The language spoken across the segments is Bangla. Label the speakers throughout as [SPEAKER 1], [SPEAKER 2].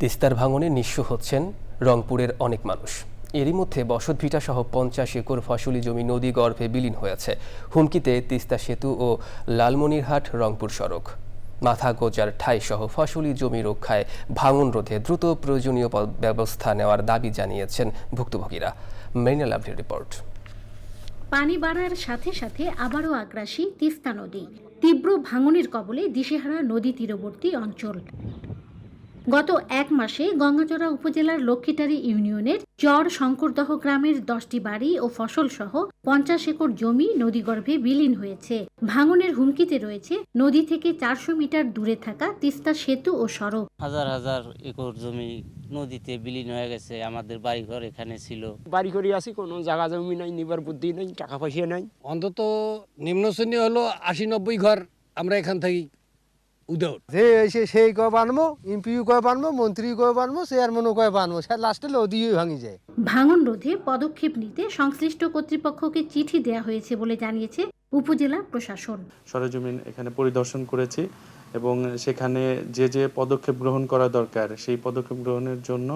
[SPEAKER 1] তিস্তার ভাঙনে নিঃস্ব হচ্ছেন রংপুরের অনেক মানুষ। এরই মধ্যে বসতভিটা সহ পঞ্চাশ একর ফসলি জমি নদী গর্ভে বিলীন হয়েছে। হুমকিতে তিস্তা সেতু ও লালমনিরহাট রংপুর সড়ক। মাথা গোজার ঠাই সহ ফসলি জমি রক্ষায় ভাঙন রোধে দ্রুত প্রয়োজনীয় ব্যবস্থা নেওয়ার দাবি জানিয়েছেন ভুক্তভোগীরা। মেরিনা লাভলির রিপোর্ট।
[SPEAKER 2] পানি বাড়ার সাথে সাথে আবারও আগ্রাসী তিস্তা নদী। তীব্র ভাঙনের কবলে দিশেহারা নদী তীরবর্তী অঞ্চল। গত এক মাসে গঙ্গাচড়া উপজেলার লক্ষ্মীটারি ইউনিয়নের চর শঙ্করদহ গ্রামের দশটি বাড়ি ও ফসল সহ পঞ্চাশ একর জমি নদীগর্ভে বিলীন হয়েছে। ভাঙনের হুমকিতে রয়েছে নদী থেকে চারশো মিটার দূরে থাকা তিস্তা সেতু ও সড়ক।
[SPEAKER 3] হাজার হাজার একর জমি নদীতে বিলীন হয়ে গেছে। আমাদের বাড়িঘর এখানে ছিল।
[SPEAKER 4] বাড়ি করে আছি কোনো জায়গা জমি নাই নিবার বুদ্ধি নাই টাকা পয়সা নাই।
[SPEAKER 5] অন্তত নিম্ন শ্রেণি হলো আশি নব্বই ঘর আমরা এখান থেকে উদয়
[SPEAKER 6] যে এসে সেই কয় বানবো এমপিও কয় বানবো মন্ত্রী কয় বানবো চেয়ারম্যানও কয় বানবো সে লাস্টে লদিয়ে ভাঙি যায়।
[SPEAKER 2] ভাঙন রোধে পদক্ষেপ নিতে সংশ্লিষ্ট কর্তৃপক্ষকে চিঠি দেওয়া হয়েছে বলে জানিয়েছে উপজেলা প্রশাসন।
[SPEAKER 7] সরেজমিন এখানে পরিদর্শন করেছি এবং সেখানে যে যে পদক্ষেপ গ্রহণ করা দরকার সেই পদক্ষেপ গ্রহণের জন্য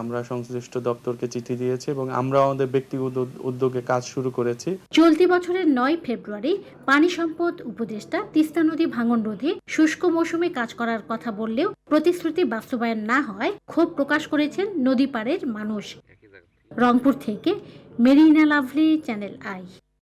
[SPEAKER 7] আমরা সংশ্লিষ্ট দপ্তরকে চিঠি দিয়েছি এবং আমরা আমাদের ব্যক্তিগত উদ্যোগে কাজ শুরু করেছি।
[SPEAKER 2] চলতি বছরের নয় ফেব্রুয়ারি পানি সম্পদ উপদেষ্টা তিস্তা নদী ভাঙন রোধে শুষ্ক মৌসুমে কাজ করার কথা বললেও প্রতিশ্রুতি বাস্তবায়ন না হয় ক্ষোভ প্রকাশ করেছেন নদী পাড়ের মানুষ। রংপুর থেকে মেরিনা লাভলি, চ্যানেল আই।